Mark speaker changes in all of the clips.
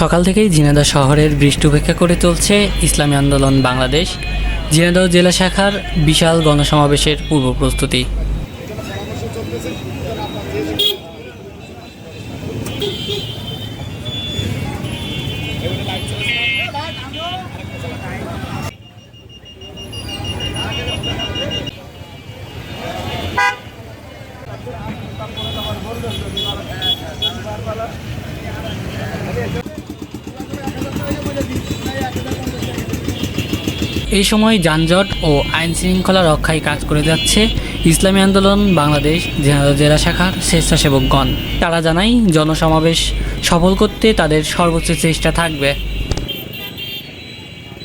Speaker 1: সকাল থেকেই ঝিনাইদহ শহরের বৃষ্টি উপেক্ষা করে চলছে ইসলামী আন্দোলন বাংলাদেশ ঝিনাইদহ জেলা শাখার বিশাল গণসমাবেশের পূর্ব প্রস্তুতি। এই সময় যানজট ও আইন শৃঙ্খলা রক্ষায় কাজ করে যাচ্ছে ইসলামী আন্দোলন, বাংলাদেশ জেলা শাখার স্বেচ্ছাসেবকগণ। তারা জানাই জনসমাবেশ সফল করতে তাদের সর্বোচ্চ চেষ্টা থাকবে।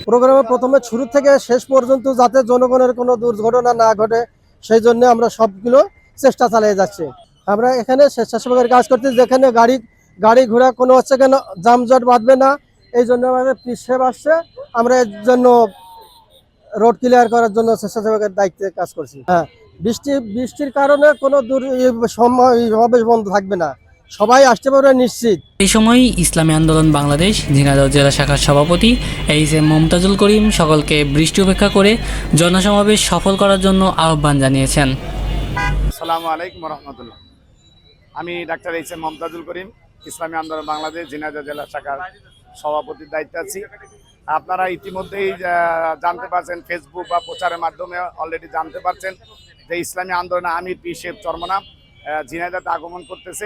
Speaker 2: প্রোগ্রামে প্রথমে শুরু থেকে শেষ পর্যন্ত যাতে জনগণের কোনো দুর্ঘটনা না ঘটে, সেই জন্য আমরা সবগুলো চেষ্টা চালিয়ে যাচ্ছি। আমরা এখানে স্বেচ্ছাসেবকের কাজ করতে যেখানে গাড়ি গাড়ি ঘোড়া কোনো হচ্ছে কেন, যানজট বাঁধবে না, এই জন্য আমাদের পিসে আসছে। আমরা এর জন্য রোড ক্লিয়ার করার জন্য স্বেচ্ছাসেবকের দায়িত্বে কাজ করছি। হ্যাঁ বৃষ্টি বৃষ্টির কারণে কোনো দূর সমাবেশ বন্ধ থাকবে না। সবাই আসতে পারবে নিশ্চিত।
Speaker 1: এই সময় ইসলামী আন্দোলন বাংলাদেশ ঝিনাইদহ জেলা শাখার সভাপতি এইচ এম মমতাজুল করিম সকলকে বৃষ্টি উপেক্ষা করে জনসমাবেশ সফল করার জন্য আহ্বান জানিয়েছেন।
Speaker 3: আসসালামু আলাইকুম রহমতুল্লাহ আমি doctor H M Momtazul Karim Islami Andolan Bangladesh Jhenaidah জেলা শাখার সভাপতির দায়িত্বে আছি। আপনারা ইতিমধ্যেই জানতে পারছেন ফেসবুক বা প্রচারের মাধ্যমে অলরেডি জানতে পারছেন যে ইসলামী আন্দোলনে আমির পি শেখ চর্মনাম আহ, ঝিনাইদহতে আগমন করতেছে।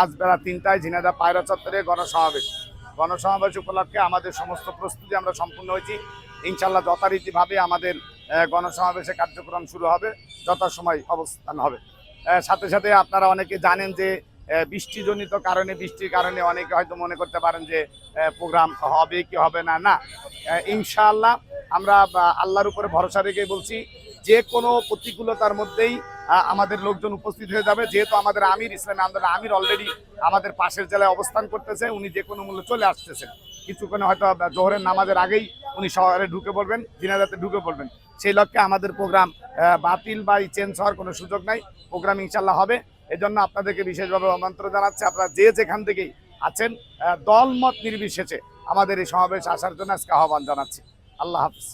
Speaker 3: আজ বেলা তিনটায় ঝিনাইদহ পায়রা চত্বরে গণসমাবেশ। গণসমাবেশ উপলক্ষে আমাদের সমস্ত প্রস্তুতি আমরা সম্পূর্ণ হয়েছি। ইনশাল্লাহ যথারীতিভাবে আমাদের গণসমাবেশে কার্যক্রম শুরু হবে যথাসময় অবস্থান হবে। সাথে সাথে আপনারা অনেকে জানেন যে বৃষ্টিজনিত কারণে, বৃষ্টির কারণে অনেকে হয়তো মনে করতে পারেন যে প্রোগ্রাম হবে কি হবে না না। ইনশাআল্লাহ আমরা আল্লাহর উপরে ভরসা রেখে বলছি, যে কোনো প্রতিকূলতার মধ্যেই আমাদের লোকজন উপস্থিত হয়ে যাবে। যেহেতু আমাদের আমির, ইসলামী আন্দোলন আমির অলরেডি আমাদের পাশের জেলায় অবস্থান করতেছে, উনি যে কোনো মূল্যে চলে আসতেছেন। কিছুক্ষণে হয়তো জোহরের নামাজের আগেই উনি শহরে ঢুকে পড়বেন জিনাদাতে ঢুকে পড়বেন। সেই লক্ষ্যে আমাদের প্রোগ্রাম বাতিল বা চেঞ্জ হওয়ার কোনো সুযোগ নাই। প্রোগ্রাম ইনশাল্লাহ হবে। এজন্য আপনাদেরকে বিশেষভাবে আমন্ত্রণ জানাচ্ছি। আপনারা যে যেখান থেকেই আছেন দলমত নির্বিশেষে আমাদের এই সমাবেশ আসার জন্য আজকে আহ্বান জানাচ্ছি। আল্লাহ হাফিজ।